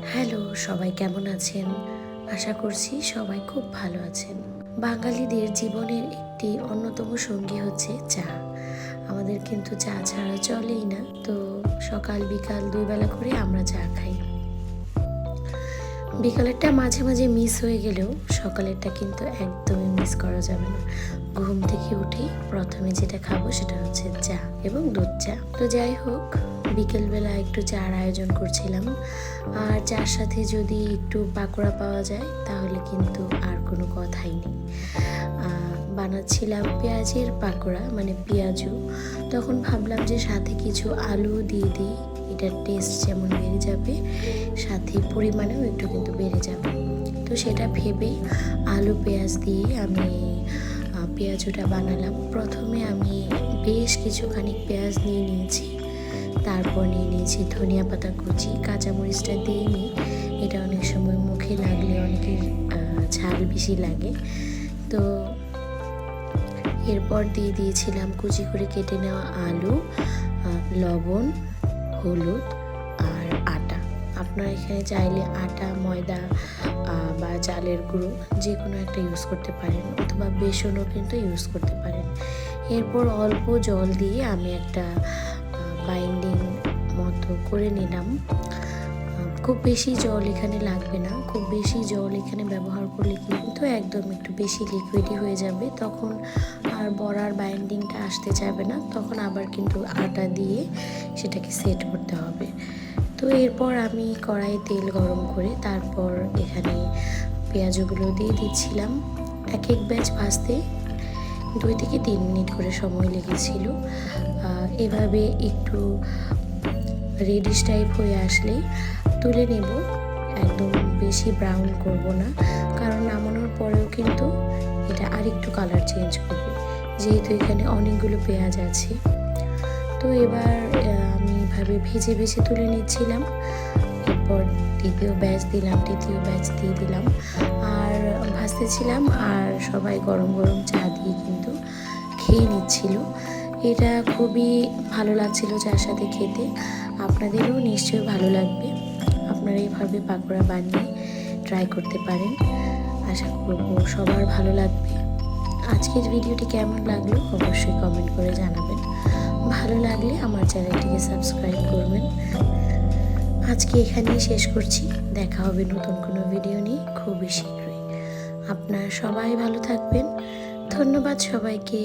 Hello, সবাই কেমন আছেন? আশা করছি সবাই খুব ভালো আছেন। বাঙালিদের জীবনের একটি অন্যতম সঙ্গী হচ্ছে চা। আমাদের কিন্তু চা ছাড়া চলেই না, তো সকাল বিকাল দুই বেলা করে আমরা চা খাই। বিকালেরটা মাঝে মাঝে মিস হয়ে গেলেও সকালেরটা কিন্তু একদমই মিস করা যাবে না। ঘুম থেকে উঠেই প্রথমে যেটা খাব সেটা হচ্ছে চা এবং দুধ চা। তো যাই হোক বিকেলবেলা একটু চার আয়োজন করছিলাম। আর চার সাথে যদি একটু পাকোড়া পাওয়া যায়, তাহলে কিন্তু আর কোনো কথাই নেই। বানাচ্ছিলাম পেঁয়াজের পাকোড়া মানে পেঁয়াজু। তখন ভাবলাম যে সাথে কিছু আলু দিয়ে দিই, এটার টেস্ট যেমন বেড়ে যাবে, সাথে পরিমাণেও একটু কিন্তু বেড়ে যাবে। তো সেটা ভেবে আলু পেঁয়াজ দিয়ে আমি পেঁয়াজুটা বানালাম। প্রথমে আমি বেশ কিছুখানি পেঁয়াজ নিয়ে নিয়েছি। তারপর নিয়ে নিয়েছি ধনিয়া পাতা কুচি, কাঁচামরিচটা দিয়ে নিই। এটা অনেক সময় মুখে লাগলে অনেকের ঝাল বেশি লাগে। তো এরপর দিয়ে দিয়েছিলাম কুচি করে কেটে নেওয়া আলু লবণ, হলুদ আর আটা। আপনারা এখানে চাইলে আটা, ময়দা বা চালের গুঁড়ো যে কোনো একটা ইউজ করতে পারেন অথবা বেসনও কিন্তু ইউজ করতে পারেন। এরপর অল্প জল দিয়ে আমি একটা বাইন্ডিং মতো করে নিলাম। খুব বেশি জল এখানে লাগবে না। খুব বেশি জল এখানে ব্যবহার করলে কিন্তু একদম একটু বেশি লিকুইডই হয়ে যাবে। তখন আর বড়ার বাইন্ডিংটা আসতে যাবে না। তখন আবার কিন্তু আটা দিয়ে সেটাকে সেট করতে হবে। তো এরপর আমি কড়াইয়ে তেল গরম করে তারপর এখানে পেঁয়াজগুলো দিয়ে দিচ্ছিলাম। এক এক ব্যাচ ভাজতে দুই থেকে তিন মিনিট করে সময় লেগেছিল। এভাবে একটু রেডিশ টাইপ হয়ে আসলে তুলে নেব। একদম বেশি ব্রাউন করব না, কারণ নামানোর পরেও কিন্তু এটা আরেকটু কালার চেঞ্জ করবে। যেহেতু এখানে অনেকগুলো পেঁয়াজ আছে। তো এবার আমি এভাবে ভেজে ভেজে তুলে নিচ্ছিলাম। দ্বিতীয় ব্যাচ দিলাম, তৃতীয় ব্যাচ দিয়ে দিলাম। আর ভাসতেছিলাম আর সবাই গরম গরম চা দিয়ে কিন্তু খেয়ে নিচ্ছিল। এটা খুবই ভালো লাগছিল চার সাথে খেতে। আপনাদেরও নিশ্চয়ই ভালো লাগবে। আপনারা এইভাবে পাকোড়া বানিয়ে ট্রাই করতে পারেন। আশা করব সবার ভালো লাগবে। আজকের ভিডিওটি কেমন লাগল অবশ্যই কমেন্ট করে জানাবেন। ভালো লাগলে আমার চ্যানেলটিকে সাবস্ক্রাইব করবেন। আজকে এখানেই শেষ করছি। দেখা হবে নতুন কোনো ভিডিও নিয়ে খুবই শীঘ্রই। আপনারা সবাই ভালো থাকবেন। ধন্যবাদ সবাইকে।